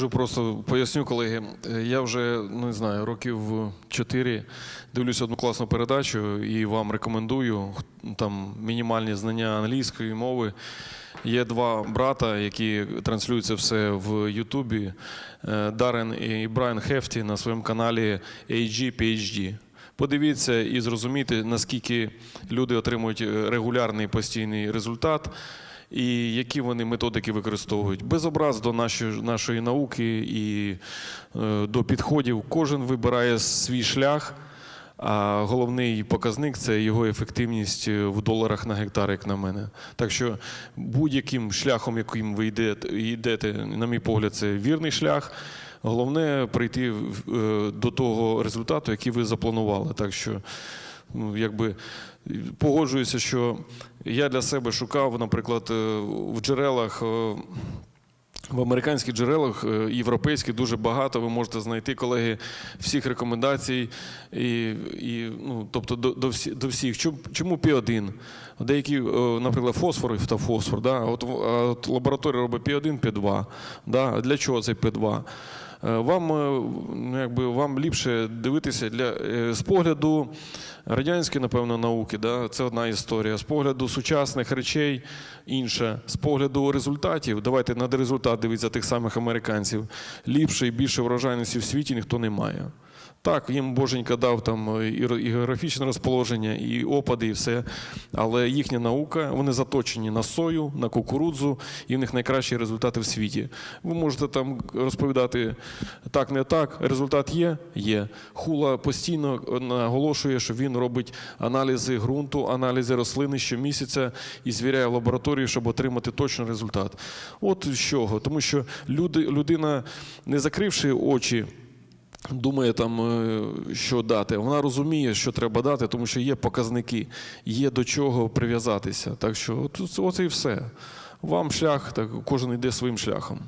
Дуже просто поясню, колеги. Е, Я вже ну, не знаю, років 4 дивлюся одну класну передачу і вам рекомендую там мінімальні знання англійської мови. Є два брата, які транслюють це все в Ютубі. Е, Дарен і Брайан Хефті на своєму каналі AG. Подивіться і зрозумійте, наскільки люди отримують е, регулярний постійний результат і які вони методики використовують. Без образ до нашої, нашої науки і е, до підходів. Кожен вибирає свій шлях. А головний показник це його ефективність е, в доларах на гектар, як на мене. Так що будь-яким шляхом, яким ви йдете, йдете, на мій погляд, це вірний шлях. Головне прийти е, до того результату, який ви запланували. Так що, ну, якби погоджуюся, що я для себе шукав, наприклад, е, в джерелах. е, в американських джерелах е, європейських дуже багато. Ви можете знайти колеги всіх рекомендацій, і, і ну, тобто до, до, всі, до всіх. Чому, чому P1? Деякі, наприклад, фосфор та фосфор. Да? От, от лабораторія робить P1, P2. Да? Для чого цей P2? Е, Вам, ну, якби, вам ліпше дивитися для, з погляду радянської, напевно, науки, да? це одна історія. З погляду сучасних речей інша. З погляду результатів, давайте на результат дивитися тих самих американців. Ліпше і більше врожайності в світі ніхто не має. Так, їм боженька дав там е, і географічне розположення, і опади, і все. Але їхня наука, вони заточені на сою, на кукурудзу, і в них найкращі результати в світі. Ви можете там розповідати так, не так. Результат є? Є. Хула постійно наголошує, що він робить аналізи ґрунту, аналізи рослини щомісяця і звіряє в лабораторії, щоб отримати точний результат. От з чого? Тому що люди, людина, не закривши очі. Думає там, е, що дати. Вона розуміє, що треба дати, тому що є показники, є до чого прив'язатися. Так що, оце і все. Вам шлях, так кожен йде своїм шляхом.